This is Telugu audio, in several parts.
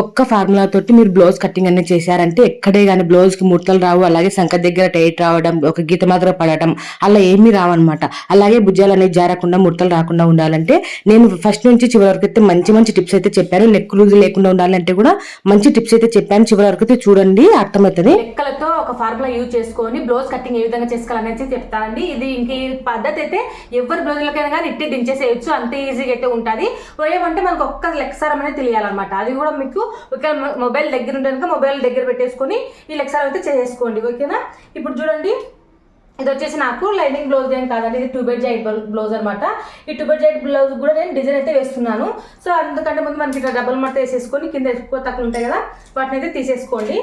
ఒక్క ఫార్ములా తోటి మీరు బ్లౌజ్ కటింగ్ అనేది చేశారంటే ఎక్కడే కానీ బ్లౌజ్కి ముడతలు రావు అలాగే సంక దగ్గర టైట్ రావడం ఒక గీత మాత్రం పడటం అలా ఏమీ రావన్నమాట. అలాగే భుజాలు అనేది జారకుండా ముడతలు రాకుండా ఉండాలంటే నేను ఫస్ట్ నుంచి చివరి వరకు అయితే మంచి మంచి టిప్స్ అయితే చెప్పాను. నెక్ లూజ్ లేకుండా ఉండాలంటే కూడా మంచి టిప్స్ అయితే చెప్పాను. చివరి వరకు అయితే చూడండి అర్థమవుతుంది. లెక్కలతో ఒక ఫార్ములా యూజ్ చేసుకొని బ్లౌజ్ కటింగ్ ఏ విధంగా చేసుకోవాలనేసి చెప్తానండి. ఇది ఇంక పద్ధతి అయితే ఎవరి బ్లౌజులకైనా కానీ ఇట్టి దించేసేయచ్చు అంత ఈజీగా అయితే ఉంటుంది. ఏమంటే మనకు ఒక్క లెక్కసారం అనేది తెలియాలన్నమాట. అది కూడా మీకు ఓకే మొబైల్ దగ్గర ఉంటే కనుక మొబైల్ దగ్గర పెట్టేసుకొని ఈ లెక్చర్ అయితే చేసేసుకోండి ఓకేనా? ఇప్పుడు చూడండి ఇది వచ్చేసి నాకు లైనింగ్ బ్లౌజ్ ఏం కాదండి ఇది టూ బెడ్ జైట్ బ్లౌజ్ అనమాట ఈ టూ బెడ్ జైట్ బ్లౌజ్ కూడా నేను డిజైన్ అయితే వేస్తున్నాను. సో అందుకంటే ముందు మనకి ఇట్లా డబుల్ మట్ట వేసేసుకొని కింద ఎక్కువ తక్కువ ఉంటాయి కదా వాటిని అయితే తీసేసుకోండి.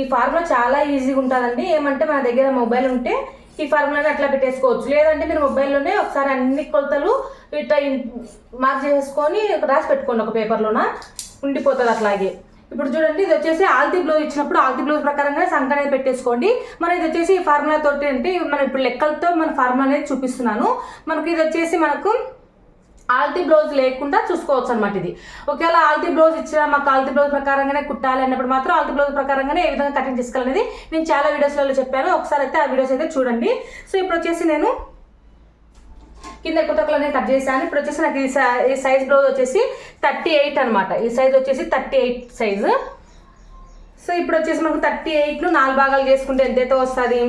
ఈ ఫార్ములా చాలా ఈజీగా ఉంటుందండి. ఏమంటే మన దగ్గర మొబైల్ ఉంటే ఈ ఫార్ములాని అట్లా పెట్టేసుకోవచ్చు. లేదంటే మీరు మొబైల్లోనే ఒకసారి అన్ని కొలతలు ఇట్లా మార్క్ చేసుకొని రాసి పెట్టుకోండి ఒక పేపర్లోన ఉండిపోతుంది అట్లాగే. ఇప్పుడు చూడండి ఇది వచ్చేసి ఆల్తీ బ్లౌజ్ ఇచ్చినప్పుడు ఆల్తీ బ్లౌజ్ ప్రకారంగా సంఖ అనేది పెట్టేసుకోండి. మన ఇది వచ్చేసి ఈ ఫార్ములా తోటి అంటే మనం ఇప్పుడు లెక్కలతో మన ఫార్ములా అనేది చూపిస్తున్నాను. మనకి ఇది వచ్చేసి మనకు ఆల్తీ బ్లౌజ్ లేకుండా చూసుకోవచ్చు అనమాట ఇది. ఒకవేళ ఆల్తీ బ్లౌజ్ ఇచ్చిన మాకు ఆల్తీ బ్లౌజ్ ప్రకారంగానే కుట్టాలి అన్నప్పుడు మాత్రం ఆల్తీ బ్లౌజ్ ప్రకారంగానే ఏ విధంగా కటింగ్ చేసుకోవాలనేది నేను చాలా వీడియోస్లలో చెప్పాను. ఒకసారి అయితే ఆ వీడియోస్ అయితే చూడండి. సో ఇప్పుడు వచ్చేసి నేను కింద కుతకలు అనేది కట్ చేశాను ఇప్పుడు వచ్చేసి నాకు ఈ సై- ఈ సైజ్ బ్లౌజ్ వచ్చేసి థర్టీ ఎయిట్ అనమాట ఈ సైజ్ వచ్చేసి థర్టీ ఎయిట్ సైజు సో ఇప్పుడు వచ్చేసి మనకు థర్టీ ఎయిట్ను నాలుగు భాగాలు చేసుకుంటే ఎంతైతే వస్తుంది?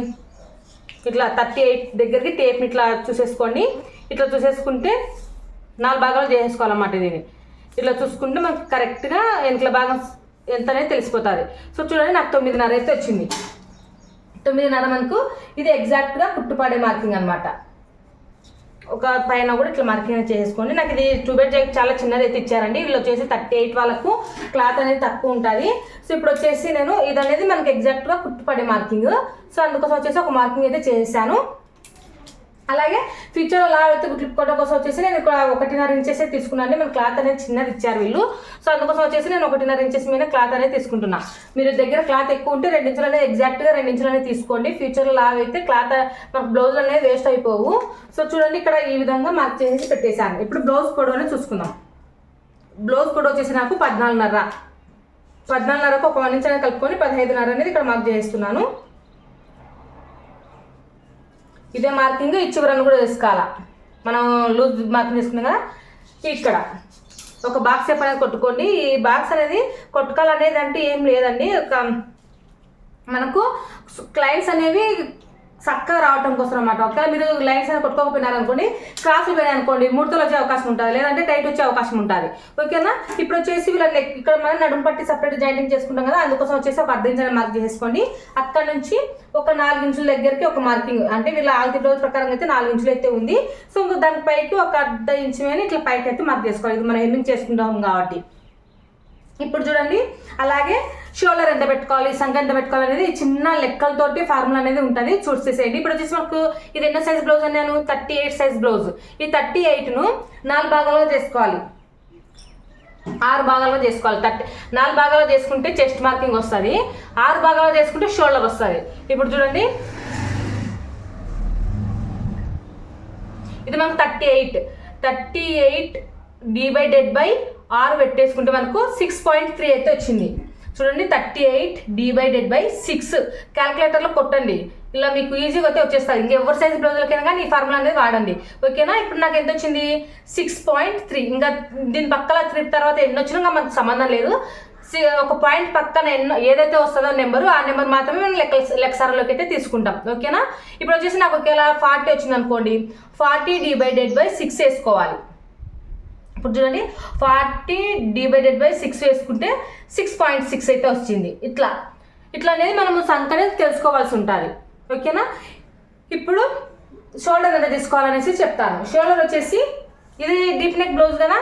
ఇట్లా థర్టీ ఎయిట్ దగ్గరికి టేప్ని ఇట్లా చూసేసుకోండి. ఇట్లా చూసేసుకుంటే నాలుగు భాగాలు చేసేసుకోవాలన్నమాట దీన్ని. ఇట్లా చూసుకుంటే మనకు కరెక్ట్గా వెనకల భాగం ఎంత అనేది తెలిసిపోతుంది. సో చూడండి నాకు తొమ్మిదిన్నర అయితే వచ్చింది. తొమ్మిదిన్నర మనకు ఇది ఎగ్జాక్ట్గా కుట్టుపాడే మార్కింగ్ అనమాట ఒక పైన కూడా ఇట్లా మార్కింగ్ అనేది చేసుకోండి నాకు ఇది టూ బెడ్ జాకెట్ చాలా చిన్నది అయితే ఇచ్చారండి. వీళ్ళు వచ్చేసి థర్టీ ఎయిట్ వాళ్ళకు క్లాత్ అనేది తక్కువ ఉంటుంది. సో ఇప్పుడు వచ్చేసి నేను ఇది అనేది మనకి ఎగ్జాక్ట్గా కుట్టుపడే మార్కింగ్ సో అందుకోసం వచ్చేసి ఒక మార్కింగ్ అయితే చేశాను. అలాగే ఫ్యూచర్ అలా అయితే గుట్లుకోవడం కోసం వచ్చేసి నేను ఇక్కడ ఒకటిన్నర ఇంచెస్ తీసుకున్నాను. మన క్లాత్ అనేది చిన్నది ఇచ్చారు వీళ్ళు. సో అందుకోసం వచ్చేసి నేను ఒకటిన్నర ఇంచెస్ మీద క్లాత్ అనేది తీసుకుంటున్నా. మీరు దగ్గర క్లాత్ ఎక్కువ ఉంటే రెండు ఇంచులు అనేది ఎగ్జాక్ట్గా రెండు ఇంచులు అనేది తీసుకోండి. ఫ్యూచర్లో లావ్ అయితే క్లాత్ మనకు బ్లౌజ్ అనేది వేస్ట్ అయిపోవు. సో చూడండి ఇక్కడ ఈ విధంగా మార్క్ చేసి పెట్టేశాను. ఇప్పుడు బ్లౌజ్ పొడవు చూసుకుందాం. బ్లౌజ్ పొడవు వచ్చేసి నాకు పద్నాలుగున్నర. పద్నాలుగున్నరకు ఒక వన్ ఇంచ్ అనేది కలుపుకొని పదహైదున్నర అనేది ఇక్కడ మార్క్ చేస్తున్నాను. ఇదే మార్కింగ్ ఈ చివరను కూడా వేసుకోవాలా? మనం లూజ్ మార్కింగ్ చేసుకున్నాం కదా ఇక్కడ. ఒక బాక్స్ షేప్ అనేది కొట్టుకోండి. ఈ బాక్స్ అనేది కొట్టుకోవాలనేది అంటే ఏం లేదండి. ఒక మనకు క్లయింట్స్ అనేవి చక్కగా రావడం కోసం అనమాట ఒకవేళ మీరు లైన్స్ అయినా కొట్టుకోకపోయినారు అనుకోండి క్రాస్లు పోయినాయి అనుకోండి ముడతలు వచ్చే అవకాశం ఉంటుంది. లేదంటే టైట్ వచ్చే అవకాశం ఉంటుంది. ఓకేనా? ఇప్పుడు వచ్చేసి వీళ్ళ ఇక్కడ మనం నడుము పట్టి సపరేట్ జాయింటింగ్ చేసుకుంటాం కదా అందుకోసం వచ్చేసి ఒక అర్ధ ఇంచ్ మార్క్ చేసుకోండి. అక్కడ నుంచి ఒక నాలుగు ఇంచుల దగ్గరికి ఒక మార్కింగ్ అంటే వీళ్ళ ఆల్తి రోజు ప్రకారం అయితే నాలుగు ఇంచులు అయితే ఉంది. సో ఇంకా దానిపైకి ఒక అర్ధ ఇంచు మీద ఇట్లా పైకి అయితే మార్క్ చేసుకోవాలి. ఇది మనం హెమ్మింగ్ చేసుకుంటాం కాబట్టి. ఇప్పుడు చూడండి అలాగే షోల్డర్ ఎంత పెట్టుకోవాలి సంఖ ఎంత పెట్టుకోవాలి అనేది చిన్న లెక్కలతోటి ఫార్ములా అనేది ఉంటుంది. చూసేసేయండి ఇప్పుడు వచ్చేసి మనకు ఇది ఎన్నో సైజ్ బ్లౌజ్ అన్నాను? థర్టీ ఎయిట్ సైజ్ బ్లౌజ్ ఈ థర్టీ ఎయిట్ను నాలుగు భాగాలుగా చేసుకోవాలి. ఆరు భాగాలుగా చేసుకోవాలి. థర్టీ నాలుగు భాగాలుగా చేసుకుంటే చెస్ట్ మార్కింగ్ వస్తుంది. ఆరు భాగాలుగా చేసుకుంటే షోల్డర్ వస్తుంది. ఇప్పుడు చూడండి. ఇది మనకు thirty eight thirty eight D by dead by ఆరు పెట్టేసుకుంటే మనకు సిక్స్ పాయింట్ త్రీ అయితే వచ్చింది. చూడండి thirty eight divided by six క్యాల్కులేటర్లో కొట్టండి. ఇలా మీకు ఈజీగా అయితే వచ్చేస్తుంది. ఇంకెవరి సైజ్ బ్లౌజులకైనా కానీ ఈ ఫార్ములా అనేది వాడండి. ఓకేనా? ఇప్పుడు నాకు ఎంత వచ్చింది? సిక్స్ పాయింట్ త్రీ ఇంకా దీని పక్కల త్రీ తర్వాత ఎన్ని వచ్చినా మనకు సంబంధం లేదు. సి- ఒక పాయింట్ పక్కన ఎన్నో ఏదైతే వస్తుందో నెంబరు ఆ నెంబర్ మాత్రమే మనం లెక్క లెక్కసారలోకి అయితే తీసుకుంటాం. ఓకేనా? ఇప్పుడు వచ్చేసి నాకు ఒకవేళ ఫార్టీ వచ్చింది అనుకోండి ఫార్టీ డివైడెడ్ బై సిక్స్ వేసుకోవాలి. ఇప్పుడు చూడండి ఫార్టీ డివైడెడ్ బై సిక్స్ వేసుకుంటే సిక్స్ పాయింట్ సిక్స్ అయితే వచ్చింది ఇట్లా. ఇట్లా అనేది మనము సంఖ్య అనేది తెలుసుకోవాల్సి ఉంటుంది. ఓకేనా? ఇప్పుడు షోల్డర్ ఎంత తీసుకోవాలనేసి చెప్తాను. షోల్డర్ వచ్చేసి ఇది డీప్ నెక్ బ్లౌజ్ కదా?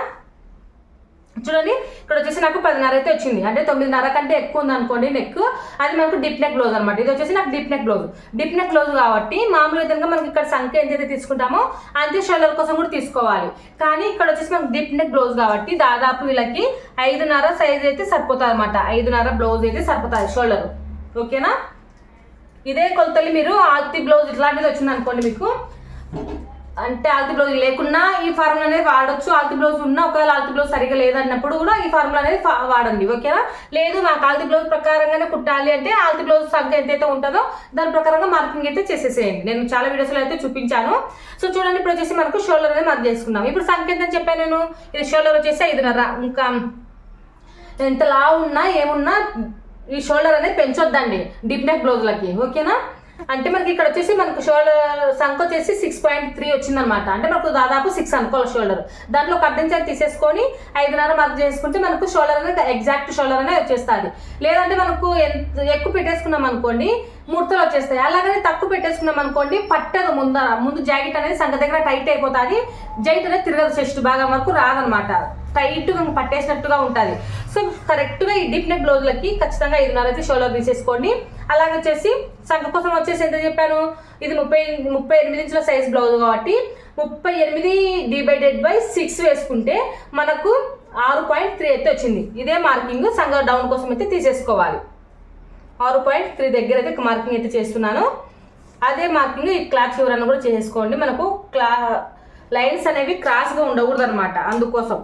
చూడండి ఇక్కడ వచ్చేసి నాకు పదిన్నర అయితే వచ్చింది. అంటే తొమ్మిదిన్నర కంటే ఎక్కువ ఉంది అనుకోండి నెక్ అది మనకు డిప్ నెక్ బ్లౌజ్ అనమాట ఇది వచ్చేసి నాకు dip neck blouse dip neck blouse కాబట్టి మామూలుగా కనుక మనకి ఇక్కడ సంఖ్య ఎంతైతే తీసుకుంటామో అంతే షోల్డర్ కోసం కూడా తీసుకోవాలి. కానీ ఇక్కడ వచ్చేసి మనకు డిప్ నెక్ బ్లౌజ్ కాబట్టి దాదాపు వీళ్ళకి ఐదున్నర సైజ్ అయితే సరిపోతుంది అనమాట ఐదున్నర బ్లౌజ్ అయితే సరిపోతుంది షోల్డర్ ఓకేనా ఇదే కొలతలు మీరు ఆల్తి బ్లౌజ్ ఇట్లాంటిది వచ్చింది అనుకోండి మీకు. అంటే ఆల్తి బ్లౌజ్ లేకున్నా ఈ ఫార్ములా అనేది వాడచ్చు. ఆల్తి బ్లౌజ్ ఉన్నా ఒకవేళ ఆల్తి బ్లౌజ్ సరిగా లేదన్నప్పుడు కూడా ఈ ఫార్ములా అనేది వాడండి. ఓకేనా? లేదు నాకు ఆల్తి బ్లౌజ్ ప్రకారంగానే కుట్టాలి అంటే ఆల్తి బ్లౌజ్ సంఖ్య ఎంతైతే ఉంటుందో దాని ప్రకారంగా మార్కింగ్ అయితే చేసేసేయండి. నేను చాలా వీడియోస్లో అయితే చూపించాను. సో చూడండి ఇప్పుడు వచ్చేసి మనకు షోల్డర్ అనేది మార్క్ చేసుకున్నాం ఇప్పుడు సంఖ్య ఎంత చెప్పాను నేను? ఇది షోల్డర్ వచ్చేసి ఐదున్నర. ఇంకా ఎంత లావు ఉన్నా ఏమున్నా ఈ షోల్డర్ అనేది పెంచొద్దండి. డిప్ నెక్ బ్లౌజ్లకి ఓకేనా? అంటే మనకి ఇక్కడ వచ్చేసి మనకు షోల్డర్ సంఖ వచ్చేసి సిక్స్ పాయింట్ త్రీ వచ్చిందనమాట. అంటే మనకు దాదాపు సిక్స్ అనుకోవాలి షోల్డర్ దాంట్లో ఒక తీసేసుకొని ఐదున్నర మార్క్ చేసుకుంటే మనకు షోల్డర్ అనేది ఎగ్జాక్ట్ షోల్డర్ అనేది వచ్చేస్తుంది. లేదంటే మనకు ఎంత ఎక్కువ పెట్టేసుకున్నాం అనుకోండి ముడతలు వచ్చేస్తాయి. అలాగనే తక్కువ పెట్టేసుకున్నాం అనుకోండి పట్టదు ముందర. ముందు జాకెట్ అనేది సంఖ దగ్గర టైట్ అయిపోతుంది. జాకెట్ అనేది తిరగదు చెస్ట్ భాగం వరకు రాదనమాట. టైట్గా పట్టేసినట్టుగా ఉంటుంది. సో కరెక్ట్గా ఈ డీప్ నెక్ బ్లౌజ్లకి ఖచ్చితంగా ఐదున్నర అయితే షోలో తీసేసుకోండి. అలాగే వచ్చేసి సంఖ కోసం వచ్చేసి ఎంత చెప్పాను? ఇది ముప్పై ముప్పై ఎనిమిది ఇంచుల సైజ్ బ్లౌజ్ కాబట్టి ముప్పై ఎనిమిది డివైడెడ్ బై సిక్స్ వేసుకుంటే మనకు ఆరు పాయింట్ త్రీ అయితే వచ్చింది. ఇదే మార్కింగ్ సంగ డౌన్ కోసం అయితే తీసేసుకోవాలి. ఆరు పాయింట్ త్రీ దగ్గర అయితే మార్కింగ్ అయితే చేస్తున్నాను. అదే మార్కింగ్ ఈ క్లాత్ చివరన కూడా చేసేసుకోండి. మనకు క్లా లైన్స్ అనేవి క్రాస్గా ఉండకూడదు అనమాట అందుకోసం.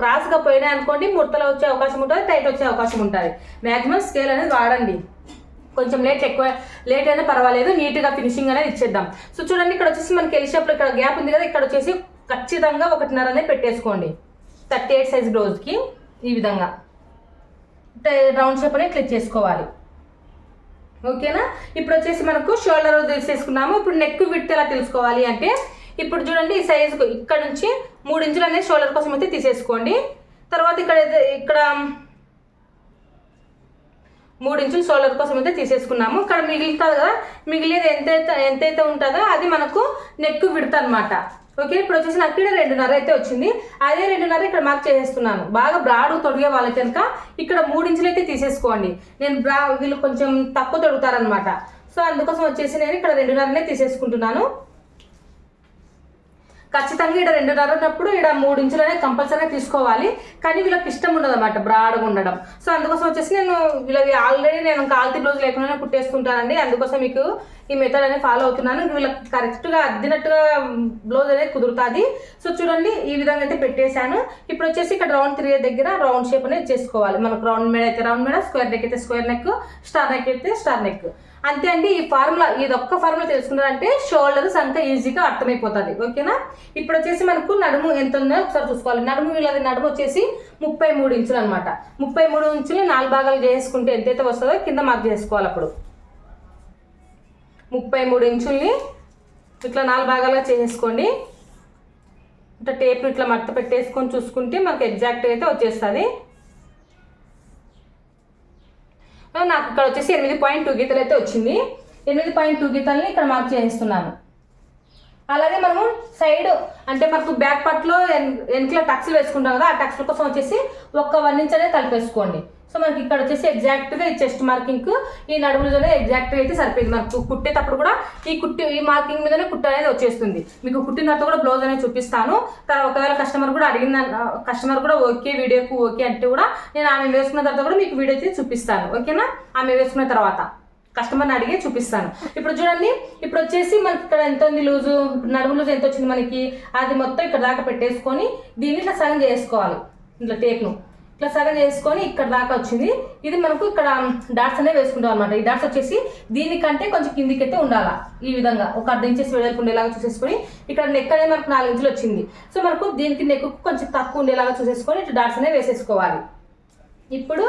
క్రాస్గా పోయినాయి అనుకోండి ముడతలు వచ్చే అవకాశం ఉంటుంది టైట్ వచ్చే అవకాశం ఉంటుంది. మ్యాక్సిమం స్కేల్ అనేది వాడండి. కొంచెం లేట్ ఎక్కువ లేట్ అయినా పర్వాలేదు నీట్గా ఫినిషింగ్ అనేది ఇచ్చేద్దాం. సో చూడండి ఇక్కడ వచ్చేసి మనకి ఎల్ షేప్లో ఇక్కడ గ్యాప్ ఉంది కదా ఇక్కడ వచ్చేసి ఖచ్చితంగా ఒకటిన్నర అనేది పెట్టేసుకోండి. థర్టీ ఎయిట్ సైజ్ బ్లౌజ్కి ఈ విధంగా. రౌండ్ షేప్ అనేది క్లిక్ చేసుకోవాలి. ఓకేనా ఇప్పుడు వచ్చేసి మనకు షోల్డర్ తీసేసుకున్నాము. ఇప్పుడు నెక్ విడ్త్ ఎలా తెలుసుకోవాలి అంటే ఇప్పుడు చూడండి ఈ సైజుకు ఇక్కడ నుంచి మూడు ఇంచులు అనేది షోల్డర్ కోసం అయితే తీసేసుకోండి. తర్వాత ఇక్కడ అయితే- ఇక్కడ మూడు ఇంచులు షోల్డర్ కోసం అయితే తీసేసుకున్నాము. ఇక్కడ మిగులుతుంది కదా మిగిలేది ఎంతైతే ఎంతైతే ఉంటుందో అది మనకు నెక్ విడత అనమాట ఓకే ఇప్పుడు వచ్చేసి నాకు ఇక్కడ రెండున్నర అయితే వచ్చింది. అదే రెండున్నర ఇక్కడ మార్క్ చేసేస్తున్నాను. బాగా బ్రాడ్ తొడిగే వాళ్ళకి కనుక ఇక్కడ మూడు ఇంచులు అయితే తీసేసుకోండి. నేను బ్రా వీళ్ళు కొంచెం తక్కువ తొడుగుతారనమాట సో అందుకోసం వచ్చేసి నేను ఇక్కడ రెండున్నరనే తీసేసుకుంటున్నాను. ఖచ్చితంగా ఇక్కడ రెండున్నర ఉన్నప్పుడు ఇక్కడ మూడు ఇంచులనే కంపల్సరీగా తీసుకోవాలి. కానీ వీళ్ళకి ఇష్టం ఉండదు అనమాట బ్రాడ్గా ఉండడం. సో అందుకోసం వచ్చేసి నేను వీళ్ళకి ఆల్రెడీ నేను కాల్తీ బ్లౌజ్ లేకుండా కుట్టేసుకుంటానండి. అందుకోసం మీకు ఈ మెథడ్ అనేది ఫాలో అవుతున్నాను. వీళ్ళకి కరెక్ట్గా అద్దినట్టుగా బ్లౌజ్ అనేది కుదురుతుంది. సో చూడండి ఈ విధంగా అయితే పెట్టేశాను. ఇప్పుడు వచ్చేసి ఇక్కడ రౌండ్ త్రీ దగ్గర రౌండ్ షేప్ అనేది చేసుకోవాలి. మనకు రౌండ్ మేడ అయితే రౌండ్ మేడ స్క్వేర్ నెక్ అయితే స్క్వేర్ నెక్ స్టార్ నెక్ అయితే స్టార్ నెక్ అంతే అండి ఈ ఫార్ములా ఇది ఒక్క ఫార్ములా తెలుసుకున్నారంటే షోల్డర్ సంత ఈజీగా అర్థమైపోతుంది ఓకేనా? ఇప్పుడు వచ్చేసి మనకు నడుము ఎంత ఉందో ఒకసారి చూసుకోవాలి. నడుము వీళ్ళది నడుము వచ్చేసి ముప్పై మూడు ఇంచులు అనమాట ముప్పై మూడు ఇంచులు నాలుగు భాగాలు చేసుకుంటే ఎంతైతే వస్తుందో కింద మార్క్ చేసుకోవాలి అప్పుడు. ముప్పై మూడు ఇంచుల్ని ఇట్లా నాలుగు భాగాలుగా చేసేసుకోండి ఇట్లా టేప్ ఇట్లా మడత పెట్టేసుకొని చూసుకుంటే మనకు ఎగ్జాక్ట్గా అయితే వచ్చేస్తుంది. నాకు ఇక్కడ వచ్చేసి ఎనిమిది పాయింట్ టూ గీతలు అయితే వచ్చింది. ఎనిమిది పాయింట్ టూ గీతల్ని ఇక్కడ మార్క్ చేస్తున్నాను అలాగే మనము సైడ్ అంటే మనకు బ్యాక్ పార్ట్లో వెనకలో టక్స్లు వేసుకుంటాం కదా ఆ టక్స్ల కోసం వచ్చేసి ఒక్క వన్ ఇంచ్ అనేది కలిపేసుకోండి. సో మనకి ఇక్కడ వచ్చేసి ఎగ్జాక్ట్గా ఈ చెస్ట్ మార్కింగ్ ఈ నడుములతోనే ఎగ్జాక్ట్గా అయితే సరిపోయింది. మనకు కుట్టేటప్పుడు కూడా ఈ కుట్టి ఈ మార్కింగ్ మీదనే కుట్ట అనేది వచ్చేస్తుంది. మీకు కుట్టిన తర్వాత కూడా బ్లౌజ్ అనేది చూపిస్తాను. తర్వాత ఒకవేళ కస్టమర్ కూడా అడిగిన కస్టమర్ కూడా ఓకే వీడియోకు ఓకే అంటే కూడా నేను ఆమె వేసుకున్న తర్వాత కూడా మీకు వీడియో అయితే చూపిస్తాను. ఓకేనా ఆమె వేసుకున్న తర్వాత కస్టమర్ని అడిగి చూపిస్తాను. ఇప్పుడు చూడండి ఇప్పుడు వచ్చేసి మనకి ఇక్కడ ఎంత ఉంది లూజు? నడుము లూజు ఎంత వచ్చింది మనకి? అది మొత్తం ఇక్కడ దాకా పెట్టేసుకొని దీన్ని ఇట్లా సగం చేసుకోవాలి. ఇట్లా టేక్ను ఇట్లా సగం చేసుకొని ఇక్కడ దాకా వచ్చింది. ఇది మనకు ఇక్కడ డాట్స్ అనేవి వేసుకుంటాం అనమాట ఈ డాట్స్ వచ్చేసి దీనికంటే కొంచెం కిందికైతే అయితే ఉండాలా ఈ విధంగా. ఒక అర్ధ ఇంచెస్ వెడల్పు ఉండేలాగా చూసేసుకొని ఇక్కడ నెక్ అనేది మనకు నాలుగు ఇంచులు వచ్చింది. సో మనకు దీనికి నెక్ కొంచెం తక్కువ ఉండేలాగా చూసేసుకొని ఇటు డాట్స్ అనేవి వేసేసుకోవాలి. ఇప్పుడు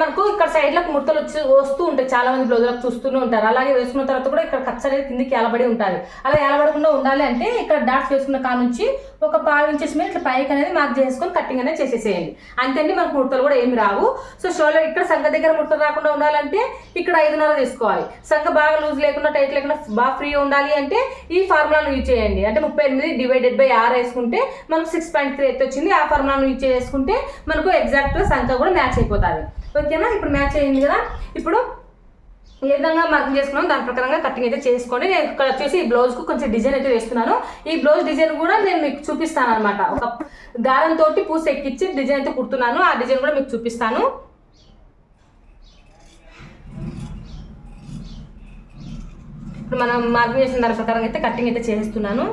మనకు ఇక్కడ సైడ్లకు ముడతలు వచ్చి వస్తూ ఉంటాయి. చాలా మంది బ్లౌజులకు చూస్తూనే ఉంటారు. అలాగే వేసుకున్న తర్వాత కూడా ఇక్కడ ఖర్చు అనేది కిందికి ఏలబడి ఉంటుంది అలా ఏలబడకుండా ఉండాలి అంటే ఇక్కడ డాట్స్ వేసుకున్న కాడ నుంచి ఒక పావు ఇంచెస్ మీద ఇట్లా పైకి అనేది మార్క్ చేసుకొని కటింగ్ అనేది చేసేసేయండి. అంతేండి మనకు ముడతలు కూడా ఏమి రావు. సో షోలో ఇక్కడ సంఖ దగ్గర ముడతలు రాకుండా ఉండాలంటే ఇక్కడ ఐదున్నర తీసుకోవాలి. సంఖ బాగా లూజ్ లేకుండా టైట్ లేకుండా బాగా ఫ్రీ ఉండాలి అంటే ఈ ఫార్ములాను యూజ్ చేయండి. అంటే ముప్పై ఎనిమిది డివైడెడ్ బై ఆరు వేసుకుంటే మనకు సిక్స్ పాయింట్ త్రీ అయితే వచ్చింది ఆ ఫార్ములాను యూజ్ చేసుకుంటే మనకు ఎగ్జాక్ట్గా సంఖ కూడా మ్యాచ్ అయిపోతుంది. ఓకేనా? ఇప్పుడు మ్యాచ్ అయింది కదా? ఇప్పుడు ఏ విధంగా మార్కింగ్ చేసుకున్నాం దాని ప్రకారంగా కటింగ్ అయితే చేసుకోండి. నేను ఇక్కడ వచ్చేసి ఈ బ్లౌజ్కు కొంచెం డిజైన్ అయితే వేస్తున్నాను. ఈ బ్లౌజ్ డిజైన్ కూడా నేను మీకు చూపిస్తాను అనమాట ఒక దారం తోటి పూస ఎక్కించి డిజైన్ అయితే కుడుతున్నాను. ఆ డిజైన్ కూడా మీకు చూపిస్తాను. ఇప్పుడు మనం మార్కింగ్ చేసిన దాని ప్రకారం అయితే కటింగ్ అయితే చేస్తున్నాను.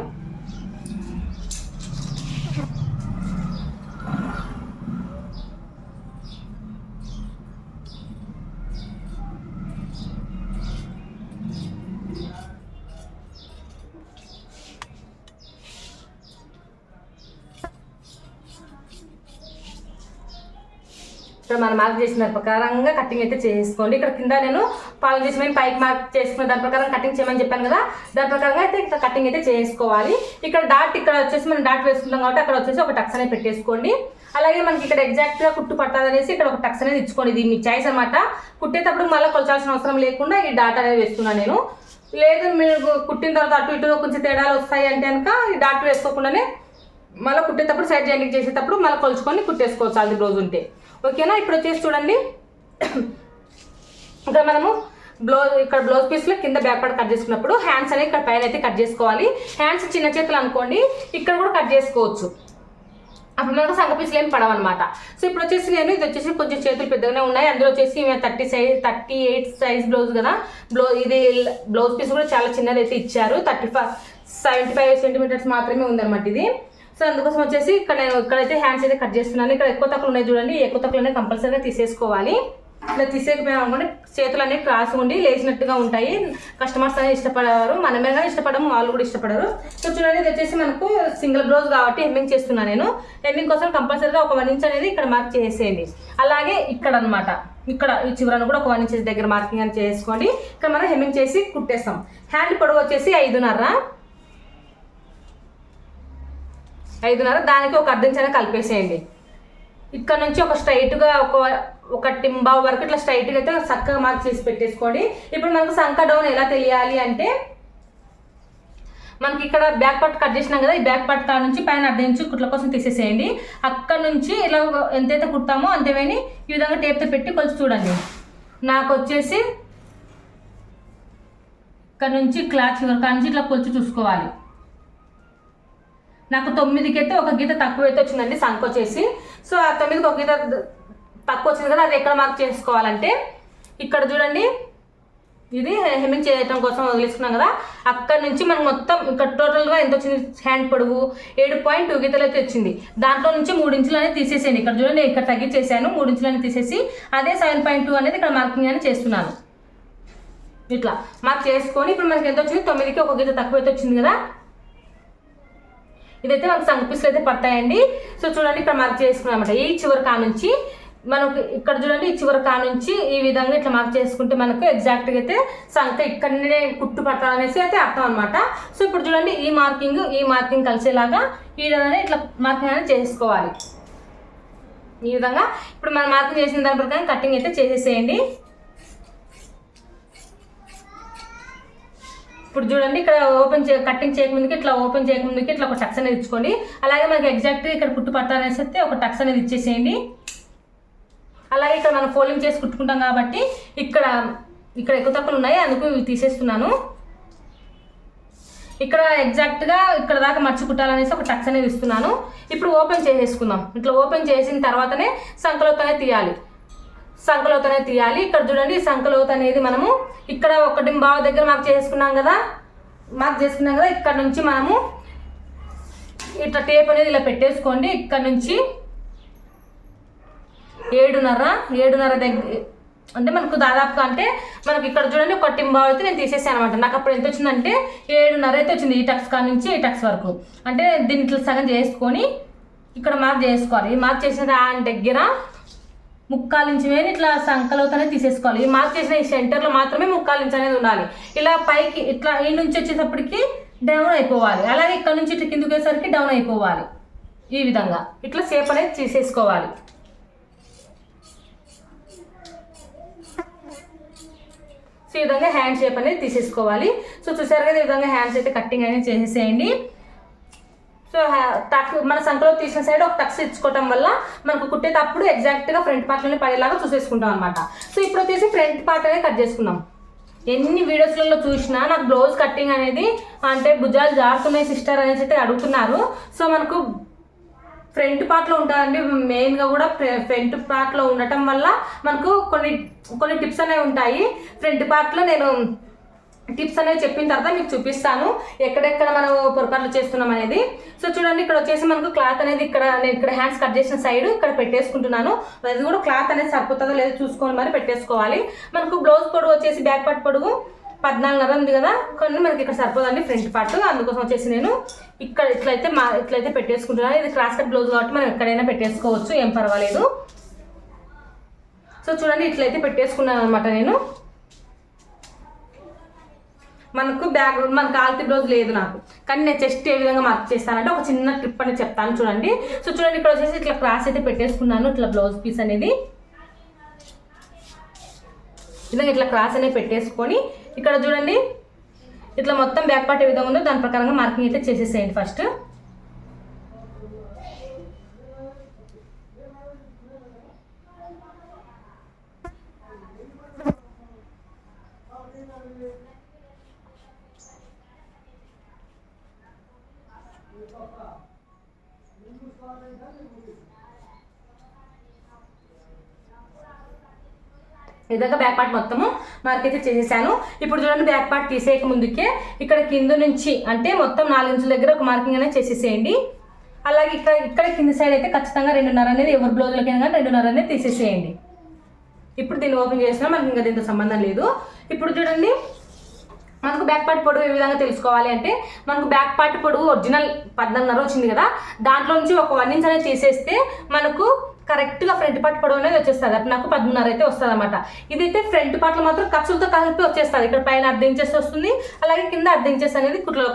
మనం మార్క్ చేసిన దాని ప్రకారంగా కటింగ్ అయితే చేసుకోండి. ఇక్కడ కింద నేను పాలు చేసి మేము పైకి మార్క్ చేసుకున్న దాని ప్రకారం కటింగ్ చేయమని చెప్పాను కదా దాని ప్రకారంగా అయితే ఇక్కడ కటింగ్ అయితే చేసుకోవాలి. ఇక్కడ డాట్ ఇక్కడ వచ్చేసి మనం డాట్ వేసుకుంటాం కాబట్టి అక్కడ వచ్చేసి ఒక టక్స్ అనేది పెట్టేసుకోండి. అలాగే మనకి ఇక్కడ ఎగ్జాక్ట్గా కుట్టు పట్టాలనేసి ఇక్కడ ఒక టక్స్ అనేది ఇచ్చుకోండి. ఇది మీ చాయిస్ అనమాట కుట్టేటప్పుడు మళ్ళీ కొలచాల్సిన అవసరం లేకుండా ఈ డాట్ అనేది వేస్తున్నాను నేను. లేదు మీరు కుట్టిన తర్వాత అటు ఇటు కొంచెం తేడాలు వస్తాయి అంటే కనుక ఈ డాట్ వేసుకోకుండానే మళ్ళీ కుట్టేటప్పుడు సైడ్ జాయింటింగ్ చేసేటప్పుడు మళ్ళీ కొలుచుకొని కుట్టేసుకోవచ్చు అది రోజు ఉంటే. ఓకేనా? ఇప్పుడు వచ్చేసి చూడండి. ఇక్కడ మనము బ్లౌజ్ ఇక్కడ బ్లౌజ్ పీస్లో కింద బ్యాక్ పార్ట్ కట్ చేసుకున్నప్పుడు హ్యాండ్స్ అనేది ఇక్కడ పైన అయితే కట్ చేసుకోవాలి. హ్యాండ్స్ చిన్న చేతులు అనుకోండి ఇక్కడ కూడా కట్ చేసుకోవచ్చు. అప్పుడు మనకు సంగ పీసులు ఏం పడవన్నమాట. సో ఇప్పుడు వచ్చేసి నేను ఇది వచ్చేసి కొంచెం చేతులు పెద్దగానే ఉన్నాయి. అందులో వచ్చేసి thirty size thirty eight size blouse కదా. బ్లౌజ్ ఇది బ్లౌజ్ పీస్ కూడా చాలా చిన్నది అయితే ఇచ్చారు. Thirty five seventy five centimetres మాత్రమే ఉందన్నమాట ఇది. సో అందుకోసం వచ్చేసి ఇక్కడ నేను ఇక్కడైతే హ్యాండ్స్ అయితే కట్ చేస్తున్నాను. ఇక్కడ ఎక్కువ తక్కువ ఉన్నాయి చూడండి. ఎక్కువ తక్కువ కంపల్సరీగా తీసేసుకోవాలి. ఇలా తీసేకపోయాం అనుకుంటే చేతులు అనేవి క్రాస్ ఉండి లేచినట్టుగా ఉంటాయి. కస్టమర్స్ అనేది ఇష్టపడరు. మనమే కానీ ఇష్టపడము. వాళ్ళు కూడా ఇష్టపడరు. సో చూడండి ఇది వచ్చేసి మనకు సింగిల్ బ్లౌజ్ కాబట్టి హెమ్మింగ్ చేస్తున్నాను నేను. హెమ్మింగ్ కోసం కంపల్సరీగా ఒక వన్ ఇంచ్ అనేది ఇక్కడ మార్క్ చేసేయండి. అలాగే ఇక్కడ అనమాట ఇక్కడ ఈ చివరను కూడా ఒక వన్ ఇంచ్ దగ్గర మార్కింగ్ అని చేసుకోండి. ఇక్కడ మనం హెమ్మింగ్ చేసి కుట్టేస్తాం. హ్యాండ్ పొడవు వచ్చేసి ఐదున్నర. ఐదున్నర దానికి ఒక అర్ధ కలిపేసేయండి. ఇక్కడ నుంచి ఒక స్ట్రైట్గా ఒక ఒక టింబావ్ వరకు ఇట్లా స్ట్రైట్గా అయితే చక్కగా మార్క్ చేసి పెట్టేసుకోండి. ఇప్పుడు మనకు సంక డౌన్ ఎలా తెలియాలి అంటే మనకి ఇక్కడ బ్యాక్ పార్ట్ కట్ చేసినాం కదా ఈ బ్యాక్ పార్ట్ కాడ నుంచి పైన అర్ధ ఇంచు కుట్ల కోసం తీసేసేయండి. అక్కడ నుంచి ఇలా ఎంతైతే కుడతామో అంతేమని ఈ విధంగా టేప్తో పెట్టి కొలిచి చూడండి. నాకు వచ్చేసి ఇక్కడ నుంచి క్లాత్ చివరి కాడ నుంచి ఇట్లా కొలిచి చూసుకోవాలి. నాకు తొమ్మిదికి అయితే ఒక గీత తక్కువ అయితే వచ్చిందండి సంఖ వచ్చేసి సో ఆ తొమ్మిదికి ఒక గీత తక్కువ వచ్చింది కదా అది ఎక్కడ మార్క్ చేసుకోవాలంటే ఇక్కడ చూడండి. ఇది హెమ్మింగ్ చేయడం కోసం వదిలేసుకున్నాం కదా అక్కడ నుంచి మనం మొత్తం ఇక్కడ టోటల్గా ఎంత వచ్చింది? హ్యాండ్ పొడవు ఏడు పాయింట్ టూ గీతలు అయితే వచ్చింది. దాంట్లో నుంచి మూడు ఇంచులు అనేది తీసేసేయండి. ఇక్కడ చూడండి ఇక్కడ తగ్గించేసాను మూడు ఇంచులు అనేది తీసేసి అదే సెవెన్ పాయింట్ టూ అనేది ఇక్కడ మార్కింగ్ అనేది చేస్తున్నాను. ఇట్లా మార్క్ చేసుకొని ఇప్పుడు మనకి ఎంత వచ్చింది? తొమ్మిదికి ఒక గీత తక్కువ అయితే వచ్చింది కదా ఇదైతే మనకు సంగ పీసులు అయితే పడతాయండి. సో చూడండి ఇక్కడ మార్క్ చేసుకున్నాం అనమాట ఈ చివరి కా నుంచి మనకు ఇక్కడ చూడండి ఈ చివరి కా నుంచి ఈ విధంగా ఇట్లా మార్క్ చేసుకుంటే మనకు ఎగ్జాక్ట్గా అయితే సంఖ్య ఇక్కడనే కుట్టు పట్టాలనేసి అయితే అర్థం అనమాట సో ఇప్పుడు చూడండి ఈ మార్కింగ్ ఈ మార్కింగ్ కలిసేలాగా ఈ విధంగా ఇట్లా మార్కింగ్ అనేది చేసుకోవాలి. ఈ విధంగా ఇప్పుడు మనం మార్కింగ్ చేసిన దాని ప్రకారం కటింగ్ అయితే చేసేసేయండి. ఇప్పుడు చూడండి ఇక్కడ ఓపెన్ చే కట్టింగ్ చేయకముందుకి ఇట్లా ఓపెన్ చేయకముందుకి ఇట్లా ఒక టక్స్ అనేది ఇచ్చుకోండి. అలాగే మనకి ఎగ్జాక్ట్ ఇక్కడ కుట్టు పట్టాలనేసి అయితే ఒక టక్స్ అనేది ఇచ్చేసేయండి. అలాగే ఇక్కడ మనం ఫోల్డింగ్ చేసి కుట్టుకుంటాం కాబట్టి ఇక్కడ ఇక్కడ ఎక్కువ తక్కువలు ఉన్నాయి అందుకు ఇవి తీసేస్తున్నాను. ఇక్కడ ఎగ్జాక్ట్గా ఇక్కడ దాకా మర్చి కుట్టాలనేసి ఒక టక్స్ అనేది ఇస్తున్నాను. ఇప్పుడు ఓపెన్ చేసేసుకుందాం. ఇట్లా ఓపెన్ చేసిన తర్వాతనే సంకలోతనే తీయాలి. సంకలోతనే తీయాలి. ఇక్కడ చూడండి సంకలోత అనేది మనము ఇక్కడ ఒకటి బావ దగ్గర మాకు చేసుకున్నాం కదా. మాకు చేసుకున్నాం కదా ఇక్కడ నుంచి మనము ఇట్లా టేప్ అనేది ఇలా పెట్టేసుకోండి. ఇక్కడ నుంచి ఏడున్నర ఏడున్నర దగ్గర అంటే మనకు దాదాపుగా అంటే మనకి ఇక్కడ చూడండి ఒక టింబావ్ అయితే నేను తీసేసాను అనమాట నాకు అప్పుడు ఎంత వచ్చిందంటే ఏడున్నర అయితే వచ్చింది ఈ టక్స్ కాడ నుంచి ఈ టక్స్ వరకు. అంటే దీంట్లో సగం చేసుకొని ఇక్కడ మార్క్ చేసుకోవాలి. ఈ మార్క్ చేసిన దాని దగ్గర ముక్కాలు ఇంచు వేని ఇట్లా సంకలోతనే తీసేసుకోవాలి. ఈ మార్క్ చేసిన ఈ సెంటర్లో మాత్రమే ముక్కాలు ఇంచు అనేది ఉండాలి. ఇలా పైకి ఇట్లా ఈ నుంచి వచ్చేటప్పటికి డౌన్ అయిపోవాలి. అలాగే ఇక్కడ నుంచి ఇట్లా కిందకేసరికి డౌన్ అయిపోవాలి. ఈ విధంగా ఇట్లా షేప్ అనేది తీసేసుకోవాలి. సో ఈ విధంగా హ్యాండ్ షేప్ అనేది తీసేసుకోవాలి. సో చూసారు కదా ఈ విధంగా హ్యాండ్స్ అయితే కట్టింగ్ అనేది చేసేసేయండి టక్ మన సంకలో తీసిన సైడ్ ఒక టక్స్ ఇచ్చుకోవటం వల్ల మనకు కుట్టేటప్పుడు ఎగ్జాక్ట్గా ఫ్రంట్ పార్ట్లోనే పడేలాగా చూసేసుకుంటాం అనమాట సో ఇప్పుడు వచ్చేసి ఫ్రంట్ పార్ట్ అనేది కట్ చేసుకున్నాం ఎన్ని వీడియోస్లలో చూసినా నాకు బ్లౌజ్ కట్టింగ్ అనేది అంటే భుజాలు జారుతున్నాయి సిస్టర్ అనేసి అయితే అడుగుతున్నారు. సో మనకు ఫ్రంట్ పార్ట్లో ఉంటుందండి. మెయిన్గా కూడా ఫ్రంట్ పార్ట్లో ఉండటం వల్ల మనకు కొన్ని కొన్ని టిప్స్ అనేవి ఉంటాయి. ఫ్రంట్ పార్ట్లో నేను టిప్స్ అనేవి చెప్పిన తర్వాత మీకు చూపిస్తాను ఎక్కడెక్కడ మనం పొరపాట్లు చేస్తున్నాం అనేది. సో చూడండి ఇక్కడ వచ్చేసి మనకు క్లాత్ అనేది ఇక్కడ నేను ఇక్కడ హ్యాండ్స్ కట్ చేసిన సైడ్ ఇక్కడ పెట్టేసుకుంటున్నాను. అది కూడా క్లాత్ అనేది సరిపోతుందో లేదో చూసుకొని మరి పెట్టేసుకోవాలి. మనకు బ్లౌజ్ పొడుగు వచ్చేసి బ్యాక్ పార్ట్ పొడుగు పద్నాలుగున్నర ఉంది కదా. కొన్ని మనకి ఇక్కడ సరిపోదండి ఫ్రంట్ పార్ట్. అందుకోసం వచ్చేసి నేను ఇక్కడ ఇట్లయితే మా ఇట్లయితే పెట్టేసుకుంటున్నాను. ఇది క్రాస్ కట్ బ్లౌజ్ కాబట్టి మనం ఎక్కడైనా పెట్టేసుకోవచ్చు ఏం పర్వాలేదు. సో చూడండి ఇట్లయితే పెట్టేసుకున్నాను అనమాట నేను. మనకు బ్యాక్ మన కాల్తి బ్లౌజ్ లేదు నాకు. కానీ నేను చెస్ట్ ఏ విధంగా మార్క్ చేస్తానంటే ఒక చిన్న ట్రిప్ అని చెప్తాను చూడండి. సో చూడండి ఇక్కడ వచ్చేసి ఇట్లా క్రాస్ అయితే పెట్టేసుకున్నాను ఇట్లా బ్లౌజ్ పీస్ అనేది. విధంగా ఇట్లా క్రాస్ అనేది పెట్టేసుకొని ఇక్కడ చూడండి ఇట్లా మొత్తం బ్యాక్ పార్ట్ ఏ విధంగా ఉందో దాని ప్రకారంగా మార్కింగ్ అయితే చేసేసేయండి ఫస్ట్. ఈ విధంగా బ్యాక్ పార్ట్ మొత్తము. మార్క్ అయితే చేసేసాను. ఇప్పుడు చూడండి బ్యాక్ పార్ట్ తీసేయక ముందుకే ఇక్కడ కింద నుంచి అంటే మొత్తం నాలుగు ఇంచుల దగ్గర ఒక మార్కింగ్ అనేది చేసేసేయండి. అలాగే ఇక్కడ ఇక్కడ కింద సైడ్ అయితే ఖచ్చితంగా రెండున్నర అనేది ఎవరి బ్లౌజులకైనా కానీ రెండున్నర అనేది తీసేసేయండి. ఇప్పుడు దీన్ని ఓపెన్ చేసినా మనకి ఇంకా దీంతో సంబంధం లేదు. ఇప్పుడు చూడండి మనకు బ్యాక్ పార్ట్ పొడవు ఏ విధంగా తెలుసుకోవాలి అంటే మనకు బ్యాక్ పార్ట్ పొడవు ఒరిజినల్ పద్నాలుగున్నర వచ్చింది కదా దాంట్లో నుంచి ఒక వన్ ఇంచ్ అనేది తీసేస్తే మనకు కరెక్ట్గా ఫ్రంట్ పార్ట్ పొడవు అనేది వచ్చేస్తుంది. అప్పుడు నాకు పద్మూన్నర అయితే వస్తుంది అనమాట ఇదైతే ఫ్రంట్ పార్ట్లో మాత్రం ఖర్చులతో కలిపి వచ్చేస్తుంది. ఇక్కడ పైన అర్ధ ఇంచెస్ వస్తుంది. అలాగే కింద అర్ధ ఇంచెస్ అనేది కుట్లో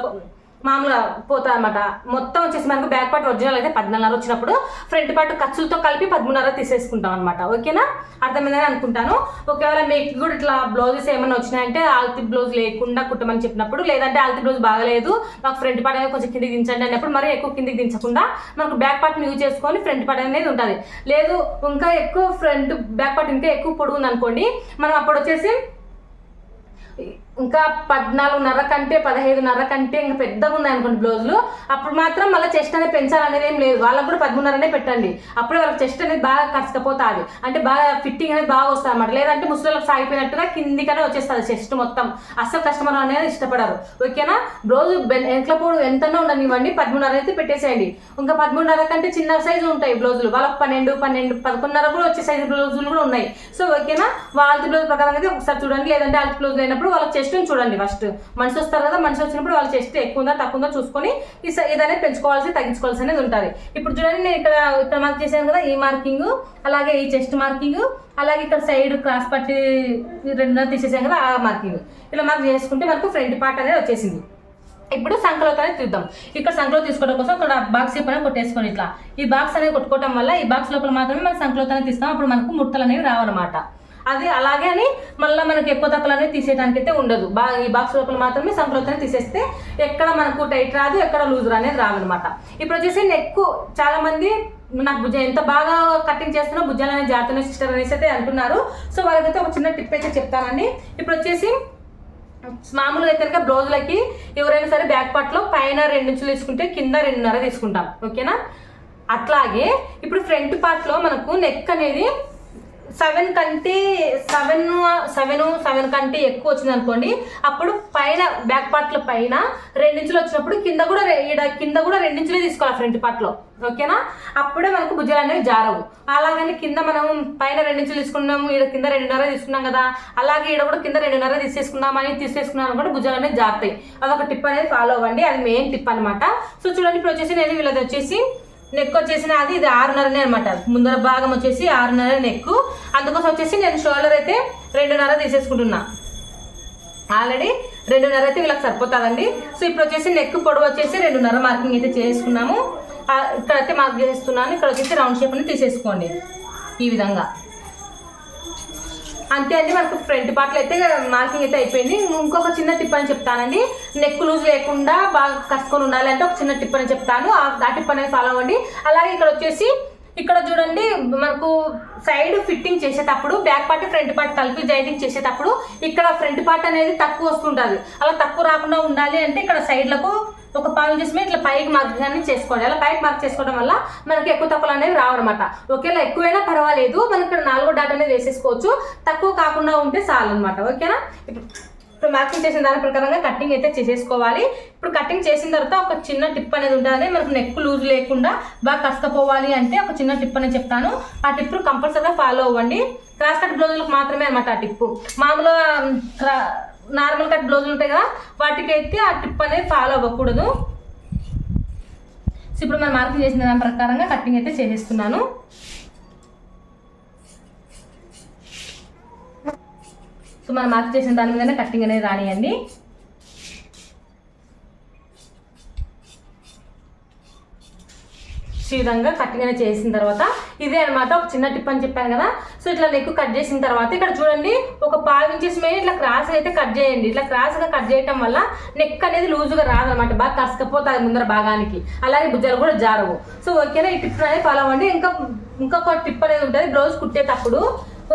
మామూలుగా పోతుంది అనమాట మొత్తం వచ్చేసి మనకు బ్యాక్ పార్ట్ ఒరిజినల్ అయితే పద్నాలుగున్నర వచ్చినప్పుడు ఫ్రంట్ పార్ట్ ఖర్చులతో కలిపి పదమూడున్నర తీసేసుకుంటాం అనమాట ఓకేనా? అర్థమైందని అనుకుంటాను. ఒకవేళ మీకు కూడా ఇట్లా బ్లౌజెస్ ఏమైనా వచ్చినాయంటే ఆల్తి బ్లౌజ్ లేకుండా కుట్టమని చెప్పినప్పుడు లేదంటే ఆల్తి బ్లౌజ్ బాగలేదు మాకు ఫ్రంట్ పార్ట్ అనేది కొంచెం కిందికి దించండి అన్నప్పుడు మరీ ఎక్కువ కిందికి దించకుండా మనకు బ్యాక్ పార్ట్ని యూజ్ చేసుకొని ఫ్రంట్ పార్ట్ అనేది ఉంటుంది. లేదు ఇంకా ఎక్కువ ఫ్రంట్ బ్యాక్ పార్ట్ ఇంకా ఎక్కువ పొడుగు ఉందనుకోండి మనం అప్పుడు వచ్చేసి ఇంకా పద్నాలుగున్నర కంటే పదహైదున్నర కంటే ఇంకా పెద్దగా ఉన్నాయి అనుకోండి బ్లౌజులు. అప్పుడు మాత్రం మళ్ళీ చెస్ట్ అనేది పెంచాలనేది ఏం లేదు. వాళ్ళకు కూడా పదమూడున్నరనే పెట్టండి. అప్పుడే వాళ్ళకి చెస్ట్ అనేది బాగా కరచకపోతుంది అంటే బాగా ఫిట్టింగ్ అనేది బాగా వస్తుంది అనమాట లేదంటే ముసలిలకు సాగిపోయినట్టుగా కిందికనే వచ్చేస్తుంది చెస్ట్ మొత్తం. అస్సలు కస్టమర్ అనేది ఇష్టపడరు. ఓకేనా? బ్లౌజ్ ఎంట్ల పోడు ఎంతనో ఉండనివ్వండి పదమూడున్నర అయితే పెట్టేసేయండి. ఇంకా పదమూడున్నర కంటే చిన్న సైజు ఉంటాయి బ్లౌజులు. వాళ్ళకి పన్నెండు పన్నెండు పదకొండున్నర కూడా వచ్చే సైజు బ్లౌజులు కూడా ఉన్నాయి. సో ఓకేనా? వాళ్ళ బ్లౌజ్ ప్రకారం అయితే ఒకసారి చూడండి. లేదంటే వాళ్ళ బ్లౌజ్ అయినప్పుడు వాళ్ళకి చెస్ట్ చూడండి ఫస్ట్ మనిషి వస్తారు కదా మనిషి వచ్చినప్పుడు వాళ్ళ చెస్ట్ ఎక్కువ ఉందా తక్కువ ఉందా చూసుకొని ఈ ఇదనేది పెంచుకోవాల్సి తగ్గించుకోవాల్సి అనేది ఉంటుంది. ఇప్పుడు చూడండి నేను ఇక్కడ ఇక్కడ మార్క్ చేశాను కదా ఈ మార్కింగ్ అలాగే ఈ చెస్ట్ మార్కింగ్ అలాగే ఇక్కడ సైడ్ క్రాస్ పట్టి రెండు తీసేసాం కదా ఆ మార్కింగ్ ఇలా మార్క్ చేసుకుంటే మనకు ఫ్రంట్ పార్ట్ అనేది వచ్చేసింది. ఇప్పుడు సంకలోత్ అనేది చూద్దాం ఇక్కడ సంకలో తీసుకోవడం కోసం ఇక్కడ బాక్స్ పైన కొట్టేసుకొని ఇట్లా. ఈ బాక్స్ అనేది కొట్టుకోవడం వల్ల ఈ బాక్స్ లోపల మాత్రమే మనం సంకలోత్ తీస్తాం. అప్పుడు మనకు ముట్టలు అనేవి రావన్నమాట. అది అలాగే అని మళ్ళీ మనకి ఎక్కువ తక్కువలు అనేది తీసేయడానికి అయితే ఉండదు. బా ఈ బాక్స్ లోపల మాత్రమే సంప్రదాయం తీసేస్తే ఎక్కడ మనకు టైట్ రాదు ఎక్కడ లూజర్ అనేది రాదనమాట. ఇప్పుడు వచ్చేసి నెక్ చాలా మంది నాకు భుజ ఎంత బాగా కటింగ్ చేస్తున్నా భుజాలు అనేది జాతీయ సిస్టర్ అనేసి అయితే అంటున్నారు. సో వాళ్ళకైతే ఒక చిన్న టిప్ అయితే చెప్తానండి. ఇప్పుడు వచ్చేసి మామూలుగా అయితే కనుక బ్లౌజులకి ఎవరైనా సరే బ్యాక్ పార్ట్లో పైన రెండు ఇంచులు తీసుకుంటే కింద రెండున్నర తీసుకుంటాం. ఓకేనా? అట్లాగే ఇప్పుడు ఫ్రంట్ పార్ట్లో మనకు నెక్ అనేది సెవెన్ కంటే సెవెన్ సెవెన్ సెవెన్ కంటే ఎక్కువ వచ్చింది అనుకోండి అప్పుడు పైన బ్యాక్ పార్ట్లో పైన రెండించులు వచ్చినప్పుడు కింద కూడా ఈడ కింద కూడా రెండించులే తీసుకోవాలి ఫ్రంట్ పార్ట్లో ఓకేనా? అప్పుడే మనకు భుజాలు అనేవి జారవు. అలాగని కింద మనం పైన రెండించులు తీసుకున్నాము ఈడ కింద రెండున్నర తీసుకున్నాం కదా అలాగే ఈడ కూడా కింద రెండున్నర తీసేసుకున్నామని తీసేసుకున్నాం కూడా భుజాలు అనేది జారుతాయి. అదొక టిప్ అనేది ఫాలో అవ్వండి. అది మెయిన్ టిప్ అనమాట సో చూడండి ఇప్పుడు వచ్చేసి నేను వీళ్ళది వచ్చేసి నెక్ వచ్చేసి నాది ఇది ఆరున్నరనే అనమాట ముందర భాగం వచ్చేసి ఆరున్నర నెక్ అందుకోసం వచ్చేసి నేను షోల్డర్ అయితే రెండున్నర తీసేసుకుంటున్నా. ఆల్రెడీ రెండున్నర అయితే వీళ్ళకి సరిపోతుందండి. సో ఇప్పుడు వచ్చేసి నెక్ పొడవు వచ్చేసి రెండున్నర మార్కింగ్ అయితే చేసుకున్నాము. ఇక్కడైతే మార్క్ చేస్తున్నాను. ఇక్కడ వచ్చేసి రౌండ్ షేప్ని తీసేసుకోండి. ఈ విధంగా. అంతే అండి మనకు ఫ్రంట్ పార్ట్లో అయితే మార్కింగ్ అయితే అయిపోయింది. ఇంకొక చిన్న టిప్ అని చెప్తానండి. నెక్ లూజ్ లేకుండా బాగా కసుకొని ఉండాలి అంటే ఒక చిన్న టిప్ అని చెప్తాను. ఆ ఆ టిప్ అనేది ఫాలో అవ్వండి. అలాగే ఇక్కడ వచ్చేసి ఇక్కడ చూడండి మనకు సైడ్ ఫిట్టింగ్ చేసేటప్పుడు బ్యాక్ పార్ట్ ఫ్రంట్ పార్ట్ కలిపి జాయింటింగ్ చేసేటప్పుడు ఇక్కడ ఫ్రంట్ పార్ట్ అనేది తక్కువ వస్తుంటుంది. అలా తక్కువ రాకుండా ఉండాలి అంటే ఇక్కడ సైడ్లకు ఒక పావు చేసుకుని ఇట్లా పైకి మార్క్ అనేది చేసుకోండి అలా పైకి మార్క్ చేసుకోవడం వల్ల మనకి ఎక్కువ తక్కువలు అనేవి రావన్నమాట ఒకేలా ఎక్కువైనా పర్వాలేదు. మనకి ఇక్కడ నాలుగో డాట్ అనేది వేసేసుకోవచ్చు. తక్కువ కాకుండా ఉంటే చాలన్నమాట ఓకేనా? ఇప్పుడు ఇప్పుడు మార్కింగ్ చేసిన దాని ప్రకారంగా కటింగ్ అయితే చేసేసుకోవాలి. ఇప్పుడు కటింగ్ చేసిన తర్వాత ఒక చిన్న టిప్ అనేది ఉంటుంది మనకు నెక్ లూజ్ లేకుండా బాగా కష్టపోవాలి అంటే ఒక చిన్న టిప్ అనేది చెప్తాను. ఆ టిప్ కంపల్సరీగా ఫాలో అవ్వండి. క్రాస్ కట్ బ్లౌజులకు మాత్రమే అనమాట ఆ టిప్ మామూలుగా నార్మల్ కట్ బ్లౌజ్ ఉంటాయి కదా వాటికైతే ఆ టిప్ అనేది ఫాలో అవ్వకూడదు. ఇప్పుడు మనం మార్కింగ్ చేసిన దాని ప్రకారంగా కటింగ్ అయితే చేసేస్తున్నాను. సో మనం మార్క్ చేసిన దాని మీదనే కట్టింగ్ అనేది రానియండి. ఈ విధంగా కట్టింగ్ చేసిన తర్వాత ఇదే అనమాట ఒక చిన్న టిప్ అని చెప్పాను కదా. సో ఇట్లా నెక్ కట్ చేసిన తర్వాత ఇక్కడ చూడండి ఒక పావు ఇంచెస్ మీద ఇట్లా క్రాస్ అయితే కట్ చేయండి. ఇట్లా క్రాస్గా కట్ చేయటం వల్ల నెక్ అనేది లూజుగా రాదనమాట బాగా కసకపోతుంది ముందర భాగానికి. అలాగే భుజాలు కూడా జారవు. సో ఓకేనా ఈ టిప్ అనేది ఫాలో అవ్వండి. ఇంకా ఇంకొక టిప్ అనేది ఉంటుంది బ్లౌజ్ కుట్టేటప్పుడు.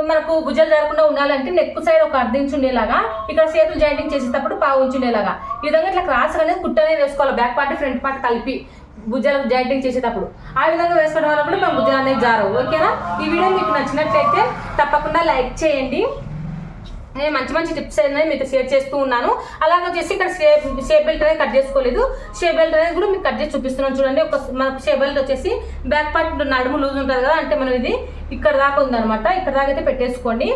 మనకు భుజాలు జరగకుండా ఉండాలంటే నెక్ సైడ్ ఒక అర్ధ ఇంచు ఉండేలాగా ఇక్కడ చేతులు జాయింటింగ్ చేసేటప్పుడు పావు ఇంచు ఉండేలాగా. ఈ విధంగా ఇట్లా క్రాస్ అనేది కుట్టనే వేసుకోవాలి. బ్యాక్ పార్ట్ ఫ్రంట్ పార్ట్ కలిపి. భుజాలకు జాయింటింగ్ చేసేటప్పుడు. ఆ విధంగా వేసుకోవడం వల్ల కూడా మన భుజాలు అనేది జారవు. ఓకేనా? ఈ వీడియో మీకు నచ్చినట్లయితే తప్పకుండా లైక్ చేయండి. నేను మంచి మంచి టిప్స్ అనేది మీతో షేర్ చేస్తూ ఉన్నాను. అలాగే వచ్చేసి ఇక్కడ షేప్ షేప్ బెల్ట్ అనేది కట్ చేసుకోలేదు. షేప్ బెల్ట్ అనేది కూడా మీకు కట్ చేసి చూపిస్తున్నాను చూడండి. ఒక మన షేప్ బెల్ట్ వచ్చేసి బ్యాక్ పార్ట్ నడుము లూజ్ ఉంటుంది కదా అంటే మనం ఇది ఇక్కడ దాకా ఉందన్నమాట. ఇక్కడ దాకా అయితే పెట్టేసుకోండి.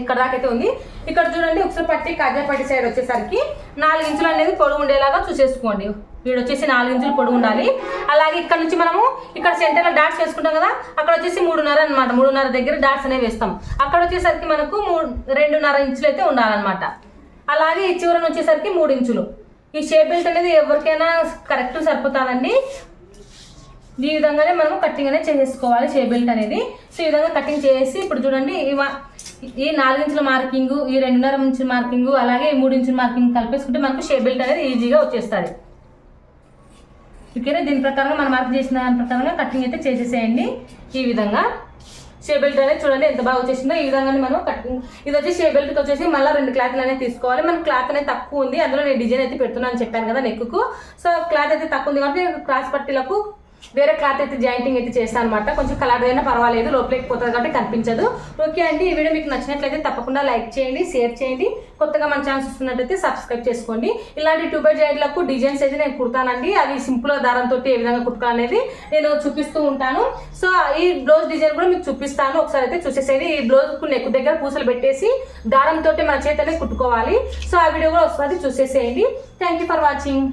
ఇక్కడ దాకా అయితే ఉంది. ఇక్కడ చూడండి ఒకసారి పట్టి కాజా పట్టి సైడ్ వచ్చేసరికి నాలుగు ఇంచులు అనేది పొడవు ఉండేలాగా చూసేసుకోండి. వీడు వచ్చేసి నాలుగు ఇంచులు పొడుగు ఉండాలి. అలాగే ఇక్కడ నుంచి మనము ఇక్కడ సెంటర్లో డాట్స్ వేసుకుంటాం కదా అక్కడ వచ్చేసి మూడున్నర అనమాట మూడున్నర దగ్గర డాట్స్ అనేవి వేస్తాం. అక్కడ వచ్చేసరికి మనకు మూడు రెండున్నర ఇంచులు అయితే ఉండాలన్నమాట. అలాగే ఈ చివరన వచ్చేసరికి మూడు ఇంచులు. ఈ షేప్ బెల్ట్ అనేది ఎవరికైనా కరెక్ట్ సరిపోతుందండి. ఈ విధంగానే మనం కటింగ్ అనేది చేసేసుకోవాలి షే బెల్ట్ అనేది. సో ఈ విధంగా కటింగ్ చేసి ఇప్పుడు చూడండి ఈ నాలుగు ఇంచుల మార్కింగ్ ఈ రెండున్నర ఇంచుల మార్కింగ్ అలాగే ఈ మూడు ఇంచుల మార్కింగ్ కలిపేసుకుంటే మనకు షే బెల్ట్ అనేది ఈజీగా వచ్చేస్తుంది. ఓకేనా? దీని ప్రకారంగా మనం మార్క్ చేసిన దాని ప్రకారంగా కటింగ్ అయితే చేసేసేయండి. ఈ విధంగా. షే బెల్ట్ అనేది చూడండి ఎంత బాగా వచ్చేసిందో. ఈ విధంగానే మనం కటింగ్ ఇది వచ్చి షే బెల్ట్కి వచ్చేసి మళ్ళీ రెండు క్లాత్లు అనేది తీసుకోవాలి. మన క్లాత్ అనేది తక్కువ ఉంది. అందులో నేను డిజైన్ అయితే పెడుతున్నాను అని చెప్పాను కదా నెక్కు సో క్లాత్ అయితే తక్కువ ఉంది కాబట్టి క్రాస్ పట్టీలకు వేరే క్లాత్ అయితే జాయింటింగ్ అయితే చేస్తాను అనమాట కొంచెం కలర్ అయినా పర్వాలేదు లోపలికి పోతుంది కాబట్టి కనిపించదు. ఓకే అండి ఈ వీడియో మీకు నచ్చినట్లయితే తప్పకుండా లైక్ చేయండి షేర్ చేయండి. కొత్తగా మన ఛాన్స్ చూస్తున్నట్టయితే సబ్స్క్రైబ్ చేసుకోండి. ఇలాంటి ట్యూబర్ జాయింట్లకు డిజైన్స్ అయితే నేను కుడతానండి. అవి సింపుల్ దారంతో ఏ విధంగా కుట్టుకోవాలనేది నేను చూపిస్తూ ఉంటాను. సో ఈ బ్లౌజ్ డిజైన్ కూడా మీకు చూపిస్తాను. ఒకసారి అయితే చూసేసేది ఈ బ్లౌజ్కు నెక్ దగ్గర పూసలు పెట్టేసి దారంతో మన చేతనే కుట్టుకోవాలి. సో ఆ వీడియో కూడా ఒకసారి చూసేసేయండి. Thank you for watching